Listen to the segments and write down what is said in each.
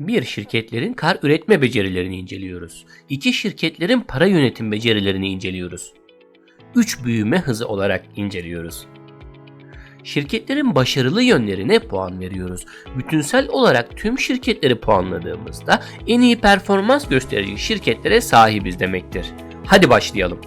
1. Şirketlerin kar üretme becerilerini inceliyoruz. 2. Şirketlerin para yönetim becerilerini inceliyoruz. 3. Büyüme hızı olarak inceliyoruz. Şirketlerin başarılı yönlerine puan veriyoruz. Bütünsel olarak tüm şirketleri puanladığımızda en iyi performans gösterici şirketlere sahibiz demektir. Hadi başlayalım.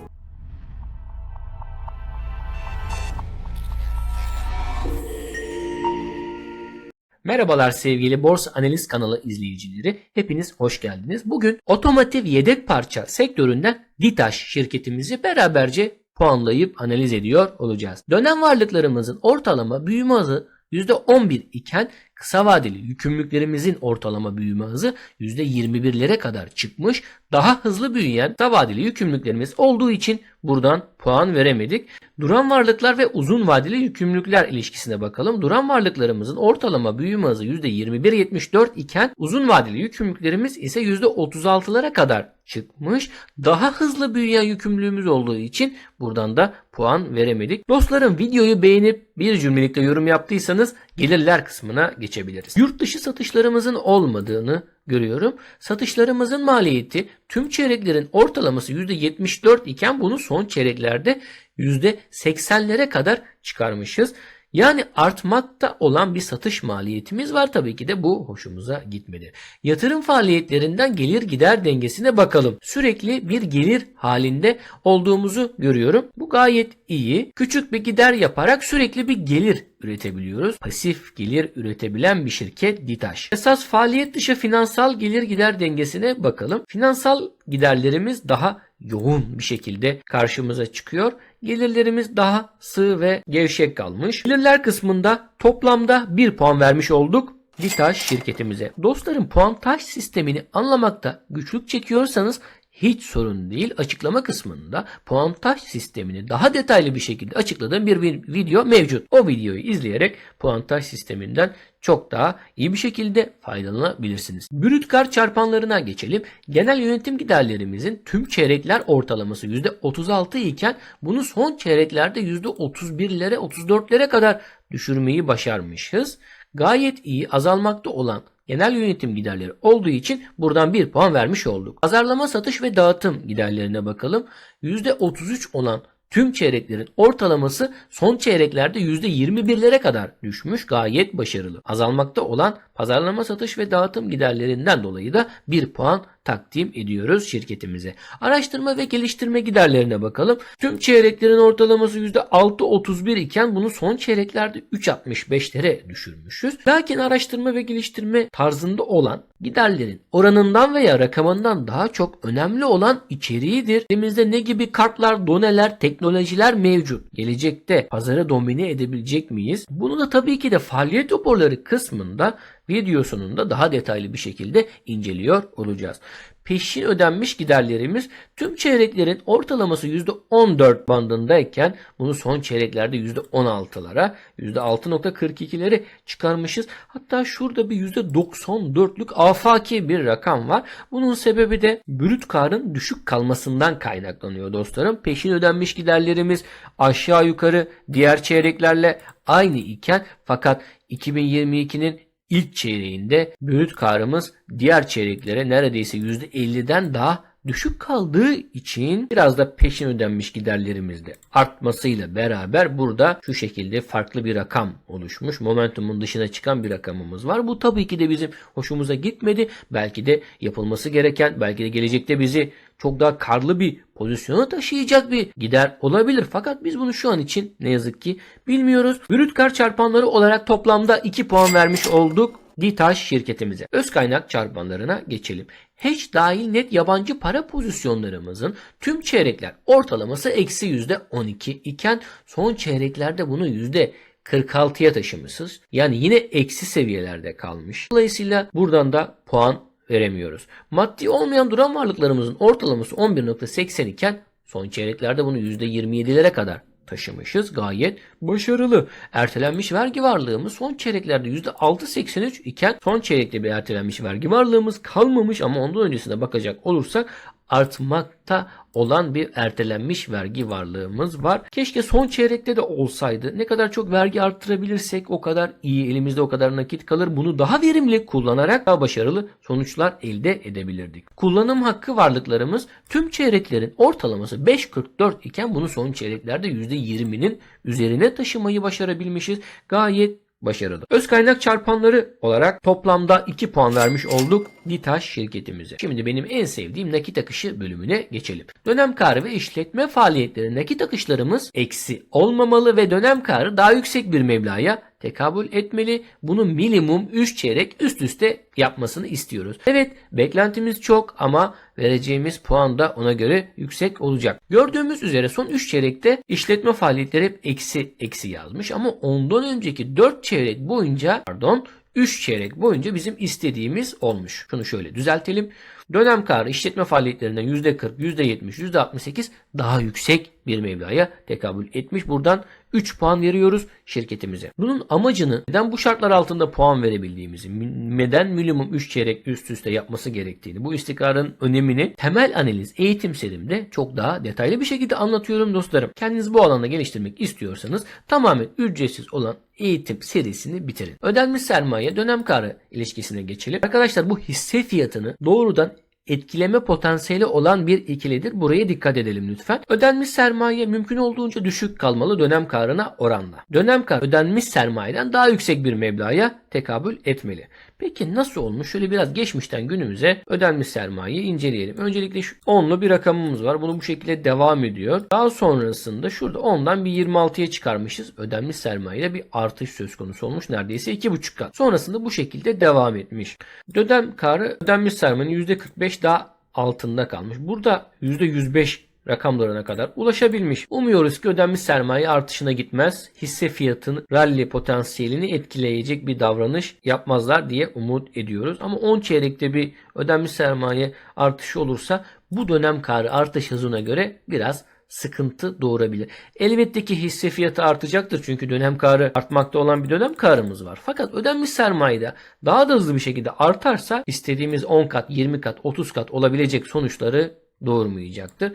Merhabalar sevgili Borsa Analiz kanalı izleyicileri. Hepiniz hoş geldiniz. Bugün otomotiv yedek parça sektöründen Ditaş şirketimizi beraberce puanlayıp analiz ediyor olacağız. Dönem varlıklarımızın ortalama büyüme hızı %11 iken kısa vadeli yükümlülüklerimizin ortalama büyüme hızı %21'lere kadar çıkmış. Daha hızlı büyüyen kısa vadeli yükümlülüklerimiz olduğu için buradan puan veremedik. Duran varlıklar ve uzun vadeli yükümlülükler ilişkisine bakalım. Duran varlıklarımızın ortalama büyüme hızı %21.74 iken uzun vadeli yükümlülüklerimiz ise %36'lara kadar çıkmış. Daha hızlı büyüyen yükümlülüğümüz olduğu için buradan da puan veremedik. Dostlarım videoyu beğenip bir cümlelikle yorum yaptıysanız gelirler kısmına geçebiliriz. Yurt dışı satışlarımızın olmadığını görüyorum. Satışlarımızın maliyeti tüm çeyreklerin ortalaması %74 iken bunu son çeyreklerde %80'lere kadar çıkarmışız. Yani artmakta olan bir satış maliyetimiz var tabii ki de bu hoşumuza gitmedi. Yatırım faaliyetlerinden gelir gider dengesine bakalım. Sürekli bir gelir halinde olduğumuzu görüyorum. Bu gayet iyi. Küçük bir gider yaparak sürekli bir gelir üretebiliyoruz. Pasif gelir üretebilen bir şirket Ditaş. Esas faaliyet dışı finansal gelir gider dengesine bakalım. Finansal giderlerimiz daha yoğun bir şekilde karşımıza çıkıyor. Gelirlerimiz daha sığ ve gevşek kalmış. Gelirler kısmında toplamda 1 puan vermiş olduk. Ditaş şirketimize. Dostlarım puantaj sistemini anlamakta güçlük çekiyorsanız hiç sorun değil. Açıklama kısmında puantaj sistemini daha detaylı bir şekilde açıkladığım bir video mevcut. O videoyu izleyerek puantaj sisteminden çok daha iyi bir şekilde faydalanabilirsiniz. Brüt kar çarpanlarına geçelim. Genel yönetim giderlerimizin tüm çeyrekler ortalaması %36 iken bunu son çeyreklerde %31'lere 34'lere kadar düşürmeyi başarmışız. Gayet iyi azalmakta olan genel yönetim giderleri olduğu için buradan 1 puan vermiş olduk. Pazarlama, satış ve dağıtım giderlerine bakalım. %33 olan tüm çeyreklerin ortalaması son çeyreklerde %21'lere kadar düşmüş gayet başarılı. Azalmakta olan pazarlama, satış ve dağıtım giderlerinden dolayı da 1 puan takdim ediyoruz şirketimize. Araştırma ve geliştirme giderlerine bakalım. Tüm çeyreklerin ortalaması %6.31 iken bunu son çeyreklerde 3.65'lere düşürmüşüz. Lakin araştırma ve geliştirme tarzında olan giderlerin oranından veya rakamından daha çok önemli olan içeriğidir. Elimizde ne gibi kartlar, doneler, teknolojiler mevcut. Gelecekte pazarı domine edebilecek miyiz? Bunu da tabii ki de faaliyet raporları kısmında video sonunda daha detaylı bir şekilde inceliyor olacağız. Peşin ödenmiş giderlerimiz tüm çeyreklerin ortalaması %14 bandındayken bunu son çeyreklerde %16'lara %6.42'leri çıkarmışız. Hatta şurada bir %94'lük afaki bir rakam var. Bunun sebebi de brüt karın düşük kalmasından kaynaklanıyor dostlarım. Peşin ödenmiş giderlerimiz aşağı yukarı diğer çeyreklerle aynı iken fakat 2022'nin ilk çeyreğinde brüt karımız diğer çeyreklere neredeyse %50'den daha düşük kaldığı için biraz da peşin ödenmiş giderlerimizde artmasıyla beraber burada şu şekilde farklı bir rakam oluşmuş. Momentumun dışına çıkan bir rakamımız var. Bu tabii ki de bizim hoşumuza gitmedi. Belki de yapılması gereken, belki de gelecekte bizi çok daha karlı bir pozisyona taşıyacak bir gider olabilir. Fakat biz bunu şu an için ne yazık ki bilmiyoruz. Brüt kar çarpanları olarak toplamda 2 puan vermiş olduk. Ditaş şirketimize. Öz kaynak çarpanlarına geçelim. Hedge dahil net yabancı para pozisyonlarımızın tüm çeyrekler ortalaması eksi %12 iken son çeyreklerde bunu yüzde 46'ya taşımışız. Yani yine eksi seviyelerde kalmış. Dolayısıyla buradan da puan veremiyoruz. Maddi olmayan duran varlıklarımızın ortalaması 11.80 iken son çeyreklerde bunu %27'lere kadar taşımışız. Gayet başarılı. Ertelenmiş vergi varlığımız son çeyreklerde %6.83 iken son çeyrekte bir ertelenmiş vergi varlığımız kalmamış ama ondan öncesine bakacak olursak artmakta olan bir ertelenmiş vergi varlığımız var. Keşke son çeyrekte de olsaydı. Ne kadar çok vergi arttırabilirsek o kadar iyi. Elimizde o kadar nakit kalır. Bunu daha verimli kullanarak daha başarılı sonuçlar elde edebilirdik. Kullanım hakkı varlıklarımız tüm çeyreklerin ortalaması 5.44 iken bunu son çeyreklerde %20'nin üzerine taşımayı başarabilmişiz. Gayet başarılı. Öz kaynak çarpanları olarak toplamda 2 puan vermiş olduk Ditaş şirketimize. Şimdi benim en sevdiğim nakit akışı bölümüne geçelim. Dönem karı ve işletme faaliyetleri nakit akışlarımız eksi olmamalı ve dönem karı daha yüksek bir meblağa tekabül etmeli. Bunu minimum 3 çeyrek üst üste yapmasını istiyoruz. Evet beklentimiz çok ama vereceğimiz puan da ona göre yüksek olacak. Gördüğümüz üzere son 3 çeyrekte işletme faaliyetleri hep eksi eksi yazmış ama ondan önceki 4 çeyrek boyunca pardon 3 çeyrek boyunca bizim istediğimiz olmuş. Şunu şöyle düzeltelim. Dönem karı işletme faaliyetlerinden %40, %70, %68 daha yüksek bir mevlaya tekabül etmiş. Buradan 3 puan veriyoruz şirketimize. Bunun amacını neden bu şartlar altında puan verebildiğimizi, neden minimum 3 çeyrek üst üste yapması gerektiğini, bu istikrarın önemini temel analiz eğitim serimde çok daha detaylı bir şekilde anlatıyorum dostlarım. Kendinizi bu alanda geliştirmek istiyorsanız tamamen ücretsiz olan eğitim serisini bitirin. Ödenmiş sermaye dönem karı ilişkisine geçelim. Arkadaşlar bu hisse fiyatını doğrudan etkileme potansiyeli olan bir ikilidir. Buraya dikkat edelim lütfen. Ödenmiş sermaye mümkün olduğunca düşük kalmalı dönem karına oranla. Dönem kar ödenmiş sermayeden daha yüksek bir meblağa tekabül etmeli. Peki nasıl olmuş? Şöyle biraz geçmişten günümüze ödenmiş sermayeyi inceleyelim. Öncelikle şu 10'lu bir rakamımız var. Bunu bu şekilde devam ediyor. Daha sonrasında şurada 10'dan bir 26'ya çıkarmışız. Ödenmiş sermayede bir artış söz konusu olmuş. Neredeyse 2,5 kat. Sonrasında bu şekilde devam etmiş. Dönem karı ödenmiş sermayenin %45 daha altında kalmış. Burada %105 rakamlarına kadar ulaşabilmiş. Umuyoruz ki ödenmiş sermaye artışına gitmez. Hisse fiyatının rally potansiyelini etkileyecek bir davranış yapmazlar diye umut ediyoruz. Ama 10 çeyrekte bir ödenmiş sermaye artışı olursa bu dönem karı artış hızına göre biraz sıkıntı doğurabilir. Elbette ki hisse fiyatı artacaktır çünkü dönem karı artmakta olan bir dönem karımız var. Fakat ödenmiş sermayede daha da hızlı bir şekilde artarsa istediğimiz 10 kat, 20 kat, 30 kat olabilecek sonuçları doğurmayacaktır.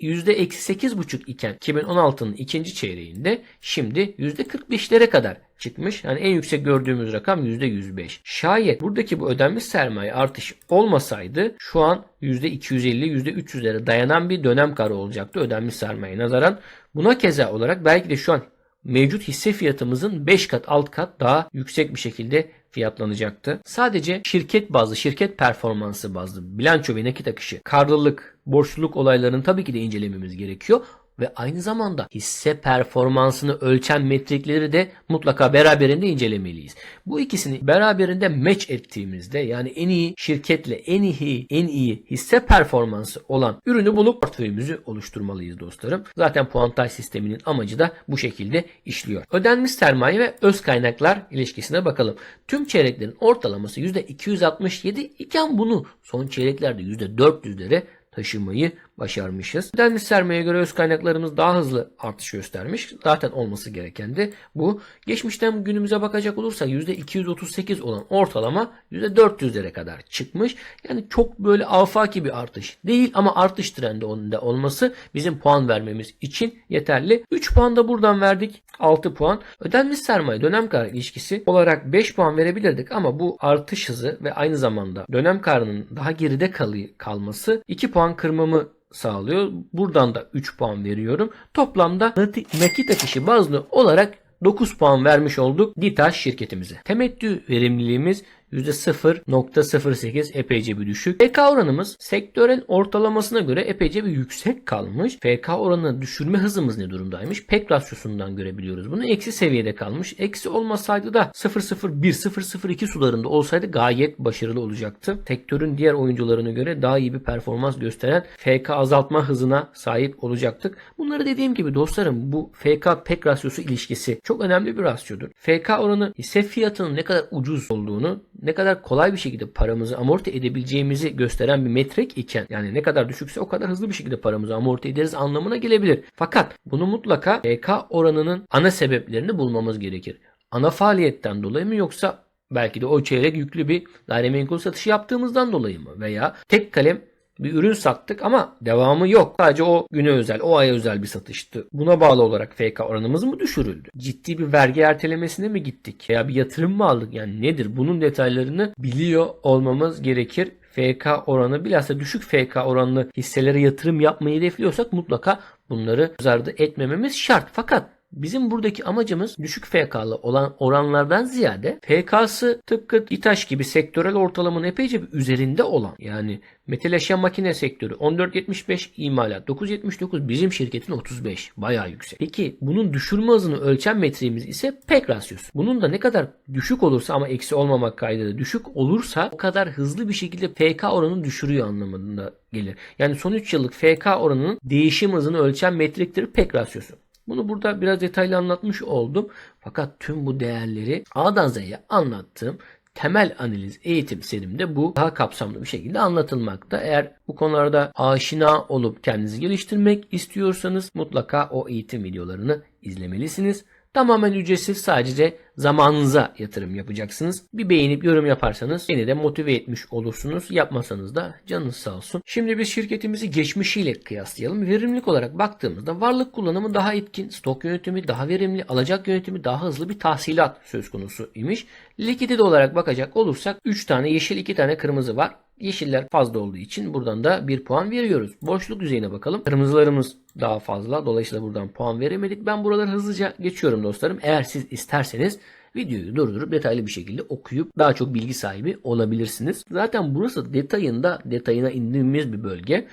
%-8,5 iken 2016'nın ikinci çeyreğinde şimdi %45'lere kadar çıkmış. Yani en yüksek gördüğümüz rakam %105. Şayet buradaki bu ödenmiş sermaye artış olmasaydı şu an %250, %300'lere dayanan bir dönem karı olacaktı ödenmiş sermaye nazaran. Buna keza olarak belki de şu an mevcut hisse fiyatımızın 5 kat alt kat daha yüksek bir şekilde fiyatlanacaktı. Sadece şirket bazlı, şirket performansı bazlı, bilanço ve nakit akışı, karlılık, borçluluk olaylarını tabii ki de incelememiz gerekiyor ve aynı zamanda hisse performansını ölçen metrikleri de mutlaka beraberinde incelemeliyiz. Bu ikisini beraberinde match ettiğimizde yani en iyi şirketle en iyi en iyi hisse performansı olan ürünü bulup portföyümüzü oluşturmalıyız dostlarım. Zaten puantaj sisteminin amacı da bu şekilde işliyor. Ödenmiş sermaye ve öz kaynaklar ilişkisine bakalım. Tüm çeyreklerin ortalaması %267 iken bunu son çeyreklerde %400'lere taşımayı başarmışız. Ödenmiş sermayeye göre öz kaynaklarımız daha hızlı artış göstermiş. Zaten olması gereken de bu. Geçmişten günümüze bakacak olursak %238 olan ortalama %400'lere kadar çıkmış. Yani çok böyle afaki bir artış değil ama artış trendi olması bizim puan vermemiz için yeterli. 3 puan da buradan verdik. 6 puan. Ödenmiş sermaye dönem karı ilişkisi olarak 5 puan verebilirdik ama bu artış hızı ve aynı zamanda dönem karının daha geride kalması 2 puan kırmamı sağlıyor. Buradan da 3 puan veriyorum. Toplamda nakit akışı bazlı olarak 9 puan vermiş olduk Ditaş şirketimize. Temettü verimliliğimiz %0.08 epeyce bir düşük. FK oranımız sektörün ortalamasına göre epeyce bir yüksek kalmış. FK oranını düşürme hızımız ne durumdaymış? PEK rasyosundan görebiliyoruz. Bunu eksi seviyede kalmış. Eksi olmasaydı da 0.01 0.02 sularında olsaydı gayet başarılı olacaktı. Sektörün diğer oyuncularına göre daha iyi bir performans gösteren FK azaltma hızına sahip olacaktık. Bunları dediğim gibi dostlarım bu FK PEK rasyosu ilişkisi çok önemli bir rasyodur. FK oranı hisse fiyatının ne kadar ucuz olduğunu ne kadar kolay bir şekilde paramızı amorti edebileceğimizi gösteren bir metrik iken yani ne kadar düşükse o kadar hızlı bir şekilde paramızı amorti ederiz anlamına gelebilir. Fakat bunu mutlaka PK oranının ana sebeplerini bulmamız gerekir. Ana faaliyetten dolayı mı yoksa belki de o çeyrek yüklü bir gayrimenkul satışı yaptığımızdan dolayı mı veya tek kalem bir ürün sattık ama devamı yok. Sadece o güne özel, o aya özel bir satıştı. Buna bağlı olarak FK oranımız mı düşürüldü? Ciddi bir vergi ertelemesine mi gittik? Veya bir yatırım mı aldık? Yani nedir? Bunun detaylarını biliyor olmamız gerekir. FK oranı bilhassa düşük FK oranlı hisselere yatırım yapmayı hedefliyorsak mutlaka bunları göz ardı etmememiz şart. Fakat Bizim buradaki amacımız düşük FK'lı olan oranlardan ziyade FK'sı tıpkı İTAŞ gibi sektörel ortalamanın epeyce bir üzerinde olan yani metal eşya makine sektörü 14.75 imalat 9.79 bizim şirketin 35 bayağı yüksek. Peki bunun düşürme hızını ölçen metriğimiz ise PEK rasyosu. Bunun da ne kadar düşük olursa ama eksi olmamak kaydıyla düşük olursa o kadar hızlı bir şekilde FK oranını düşürüyor anlamında gelir. Yani son 3 yıllık FK oranının değişim hızını ölçen metriktir PEK rasyosu. Bunu burada biraz detaylı anlatmış oldum. Fakat tüm bu değerleri A'dan Z'ye anlattığım temel analiz eğitim serimde bu daha kapsamlı bir şekilde anlatılmakta. Eğer bu konularda aşina olup kendinizi geliştirmek istiyorsanız mutlaka o eğitim videolarını izlemelisiniz. Tamamen ücretsiz sadece zamanınıza yatırım yapacaksınız. Bir beğenip yorum yaparsanız beni de motive etmiş olursunuz. Yapmasanız da canınız sağ olsun. Şimdi biz şirketimizi geçmişiyle kıyaslayalım. Verimlilik olarak baktığımızda varlık kullanımı daha etkin, stok yönetimi daha verimli, alacak yönetimi daha hızlı bir tahsilat söz konusu imiş. Likidite olarak bakacak olursak 3 tane yeşil 2 tane kırmızı var. Yeşiller fazla olduğu için buradan da 1 puan veriyoruz. Boşluk düzeyine bakalım. Kırmızılarımız daha fazla. Dolayısıyla buradan puan veremedik. Ben buraları hızlıca geçiyorum dostlarım. Eğer siz isterseniz videoyu durdurup detaylı bir şekilde okuyup daha çok bilgi sahibi olabilirsiniz. Zaten burası detayında detayına indiğimiz bir bölge.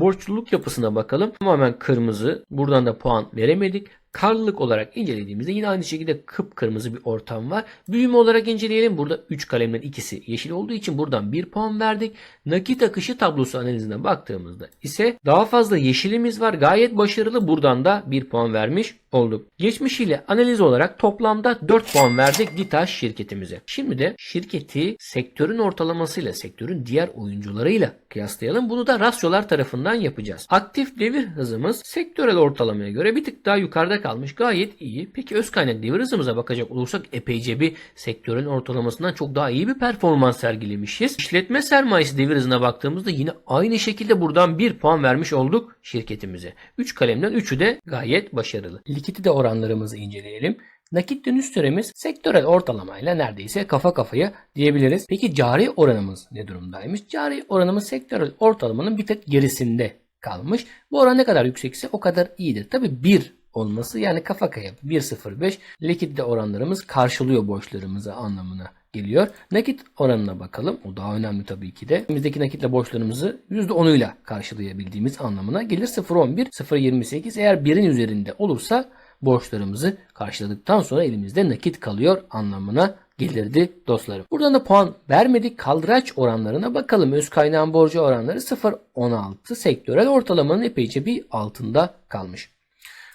Borçluluk yapısına bakalım. Tamamen kırmızı. Buradan da puan veremedik. Karlılık olarak incelediğimizde yine aynı şekilde kıpkırmızı bir ortam var. Büyüme olarak inceleyelim. Burada 3 kalemden ikisi yeşil olduğu için buradan 1 puan verdik. Nakit akışı tablosu analizine baktığımızda ise daha fazla yeşilimiz var. Gayet başarılı. Buradan da 1 puan vermiş olduk. Geçmişiyle analiz olarak toplamda 4 puan verdik Ditaş şirketimize. Şimdi de şirketi sektörün ortalamasıyla sektörün diğer oyuncularıyla kıyaslayalım. Bunu da rasyolar tarafından yapacağız. Aktif devir hızımız sektörel ortalamaya göre bir tık daha yukarıda kalmış. Gayet iyi. Peki öz kaynak devir hızımıza bakacak olursak epeyce bir sektörün ortalamasından çok daha iyi bir performans sergilemişiz. İşletme sermayesi devir hızına baktığımızda yine aynı şekilde buradan 1 puan vermiş olduk şirketimize. 3 kalemden 3'ü de gayet başarılı. Likidite oranlarımızı inceleyelim. Nakit dönüş süremiz sektörel ortalamayla neredeyse kafa kafaya diyebiliriz. Peki cari oranımız ne durumdaymış? Cari oranımız sektörel ortalamanın bir tık gerisinde kalmış. Bu oran ne kadar yüksekse o kadar iyidir. Tabi 1 olması yani kafa kaya 1.05 likidite oranlarımız karşılıyor borçlarımızı anlamına geliyor. Nakit oranına bakalım. O daha önemli tabii ki de. Elimizdeki nakitle borçlarımızı %10'uyla karşılayabildiğimiz anlamına gelir. 0.11, 0.28 eğer 1'in üzerinde olursa borçlarımızı karşıladıktan sonra elimizde nakit kalıyor anlamına gelirdi dostlarım. Buradan da puan vermedik. Kaldıraç oranlarına bakalım. Öz kaynağın borcu oranları 0.16. Sektörel ortalamanın epeyce bir altında kalmış.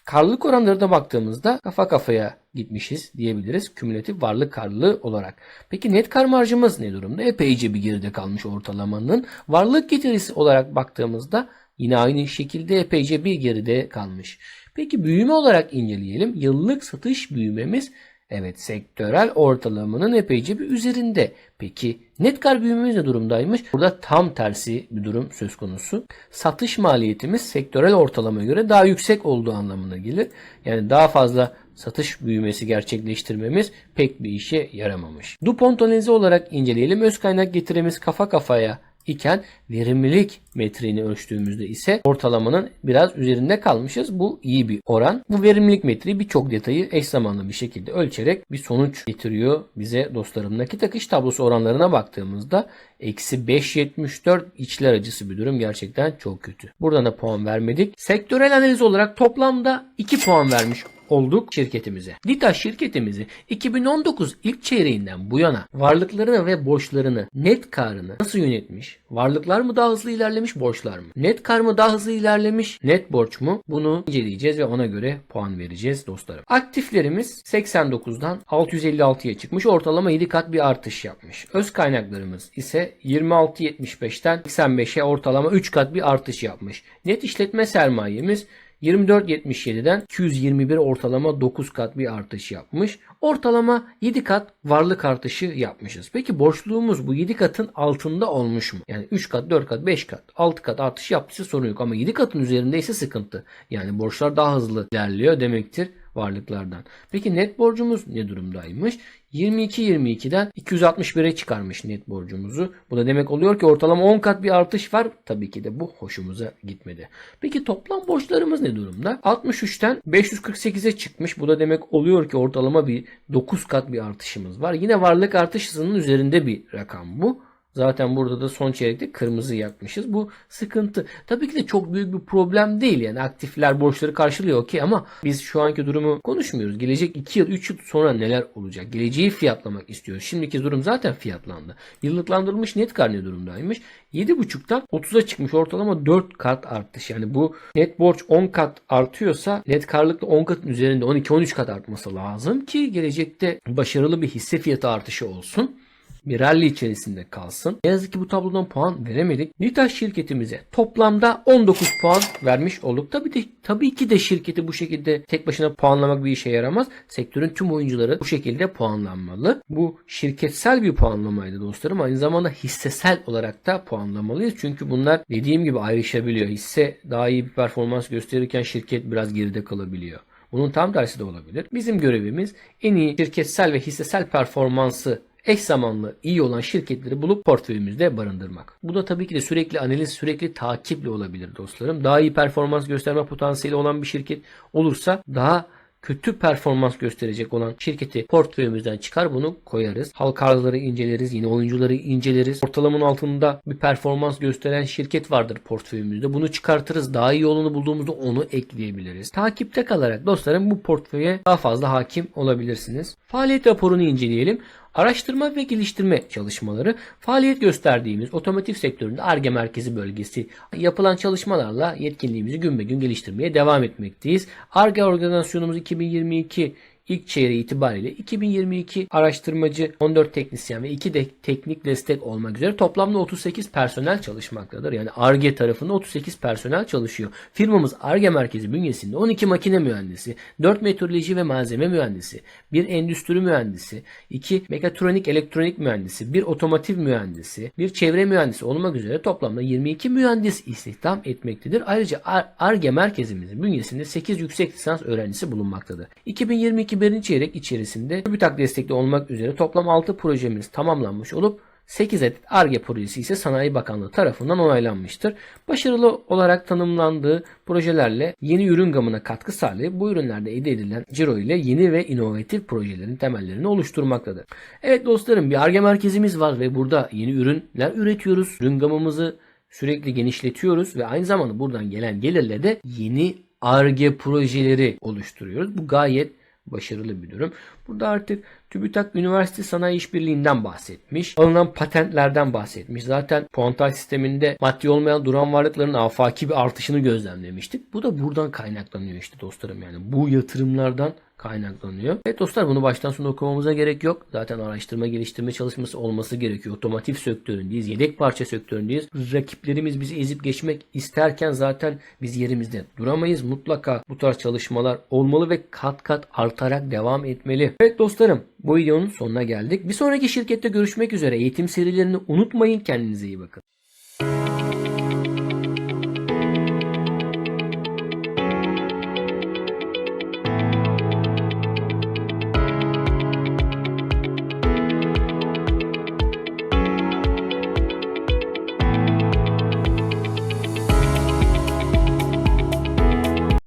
Karlılık oranlarına baktığımızda kafa kafaya gitmişiz diyebiliriz. Kümülatif varlık karlılığı olarak. Peki net kar marjımız ne durumda? Epeyce bir geride kalmış ortalamanın. Varlık getirisi olarak baktığımızda yine aynı şekilde epeyce bir geride kalmış. Peki büyüme olarak inceleyelim. Yıllık satış büyümemiz evet sektörel ortalamanın epeyce bir üzerinde. Peki net kar büyümemiz ne durumdaymış? Burada tam tersi bir durum söz konusu. Satış maliyetimiz sektörel ortalamaya göre daha yüksek olduğu anlamına gelir. Yani daha fazla satış büyümesi gerçekleştirmemiz pek bir işe yaramamış. DuPont analizi olarak inceleyelim. Öz kaynak getirimiz kafa kafaya iken verimlilik metriğini ölçtüğümüzde ise ortalamanın biraz üzerinde kalmışız. Bu iyi bir oran. Bu verimlilik metriği birçok detayı eş zamanlı bir şekilde ölçerek bir sonuç getiriyor bize dostlarım. Nakit akış tablosu oranlarına baktığımızda eksi 5.74 içler acısı bir durum gerçekten çok kötü. Buradan da puan vermedik. Sektörel analiz olarak toplamda 2 puan vermiş olduk şirketimize. Ditaş şirketimizi 2019 ilk çeyreğinden bu yana varlıklarını ve borçlarını, net karını nasıl yönetmiş? Varlıklar mı daha hızlı ilerlemiş, borçlar mı? Net kar mı daha hızlı ilerlemiş, net borç mu? Bunu inceleyeceğiz ve ona göre puan vereceğiz dostlarım. Aktiflerimiz 89'dan 656'ya çıkmış. Ortalama 7 kat bir artış yapmış. Öz kaynaklarımız ise 26.75'ten 85'e ortalama 3 kat bir artış yapmış. Net işletme sermayemiz 24.77'den 221 ortalama 9 kat bir artış yapmış. Ortalama 7 kat varlık artışı yapmışız. Peki borçluğumuz bu 7 katın altında olmuş mu? Yani 3 kat, 4 kat, 5 kat, 6 kat artış yaptıysa sorun yok. Ama 7 katın üzerindeyse sıkıntı. Yani borçlar daha hızlı ilerliyor demektir varlıklardan. Peki net borcumuz ne durumdaymış? 22-22'den 261'e çıkarmış net borcumuzu. Bu da demek oluyor ki ortalama 10 kat bir artış var. Tabii ki de bu hoşumuza gitmedi. Peki toplam borçlarımız ne durumda? 63'ten 548'e çıkmış. Bu da demek oluyor ki ortalama bir 9 kat bir artışımız var. Yine varlık artış hızının üzerinde bir rakam bu. Zaten burada da son çeyrekte kırmızı yakmışız. Bu sıkıntı. Tabii ki de çok büyük bir problem değil. Yani aktifler borçları karşılıyor okey ama biz şu anki durumu konuşmuyoruz. Gelecek 2 yıl 3 yıl sonra neler olacak? Geleceği fiyatlamak istiyoruz. Şimdiki durum zaten fiyatlandı. Yıllıklandırılmış net kar ne durumdaymış? 7.5'tan 30'a çıkmış ortalama 4 kat artış. Yani bu net borç 10 kat artıyorsa net karlılık da 10 katın üzerinde 12-13 kat artması lazım ki gelecekte başarılı bir hisse fiyatı artışı olsun bir rally içerisinde kalsın. Ne yazık ki bu tablodan puan veremedik. Nitaş şirketimize toplamda 19 puan vermiş olduk. Tabii, de, tabii ki de şirketi bu şekilde tek başına puanlamak bir işe yaramaz. Sektörün tüm oyuncuları bu şekilde puanlanmalı. Bu şirketsel bir puanlamaydı dostlarım. Aynı zamanda hissesel olarak da puanlamalıyız. Çünkü bunlar dediğim gibi ayrışabiliyor. Hisse daha iyi bir performans gösterirken şirket biraz geride kalabiliyor. Bunun tam tersi de olabilir. Bizim görevimiz en iyi şirketsel ve hissesel performansı eş zamanlı iyi olan şirketleri bulup portföyümüzde barındırmak. Bu da tabii ki de sürekli analiz, sürekli takiple olabilir dostlarım. Daha iyi performans gösterme potansiyeli olan bir şirket olursa daha kötü performans gösterecek olan şirketi portföyümüzden çıkar bunu koyarız. Halka arzları inceleriz. Yine oyuncuları inceleriz. Ortalamanın altında bir performans gösteren şirket vardır portföyümüzde. Bunu çıkartırız. Daha iyi olanı bulduğumuzda onu ekleyebiliriz. Takipte kalarak dostlarım bu portföye daha fazla hakim olabilirsiniz. Faaliyet raporunu inceleyelim. Araştırma ve geliştirme çalışmaları faaliyet gösterdiğimiz otomotiv sektöründe ARGE merkezi bölgesi yapılan çalışmalarla yetkinliğimizi gün be gün geliştirmeye devam etmekteyiz. ARGE organizasyonumuz 2022 ilk çeyreği itibariyle 2022 araştırmacı 14 teknisyen ve 2 de teknik destek olmak üzere toplamda 38 personel çalışmaktadır. Yani ARGE tarafında 38 personel çalışıyor. Firmamız ARGE merkezi bünyesinde 12 makine mühendisi, 4 meteoroloji ve malzeme mühendisi, 1 endüstri mühendisi, 2 mekatronik elektronik mühendisi, 1 otomotiv mühendisi, 1 çevre mühendisi olmak üzere toplamda 22 mühendis istihdam etmektedir. Ayrıca ARGE merkezimizin bünyesinde 8 yüksek lisans öğrencisi bulunmaktadır. 2022 birinci çeyrek içerisinde TÜBİTAK destekli olmak üzere toplam 6 projemiz tamamlanmış olup 8 adet ARGE projesi ise Sanayi Bakanlığı tarafından onaylanmıştır. Başarılı olarak tanımlandığı projelerle yeni ürün gamına katkı sağlayıp bu ürünlerde elde edilen ciro ile yeni ve inovatif projelerin temellerini oluşturmaktadır. Evet dostlarım bir ARGE merkezimiz var ve burada yeni ürünler üretiyoruz. Ürün gamımızı sürekli genişletiyoruz ve aynı zamanda buradan gelen gelirle de yeni ARGE projeleri oluşturuyoruz. Bu gayet başarılı bir durum. Burada artık TÜBİTAK Üniversite Sanayi İşbirliği'nden bahsetmiş. Alınan patentlerden bahsetmiş. Zaten puantaj sisteminde maddi olmayan duran varlıkların afaki bir artışını gözlemlemiştik. Bu da buradan kaynaklanıyor işte dostlarım yani. Bu yatırımlardan kaynaklanıyor. Evet dostlar bunu baştan sona okumamıza gerek yok. Zaten araştırma geliştirme çalışması olması gerekiyor. Otomotiv sektöründeyiz. Yedek parça sektöründeyiz. Rakiplerimiz bizi ezip geçmek isterken zaten biz yerimizde duramayız. Mutlaka bu tarz çalışmalar olmalı ve kat kat artarak devam etmeli. Evet dostlarım bu videonun sonuna geldik. Bir sonraki şirkette görüşmek üzere. Eğitim serilerini unutmayın. Kendinize iyi bakın.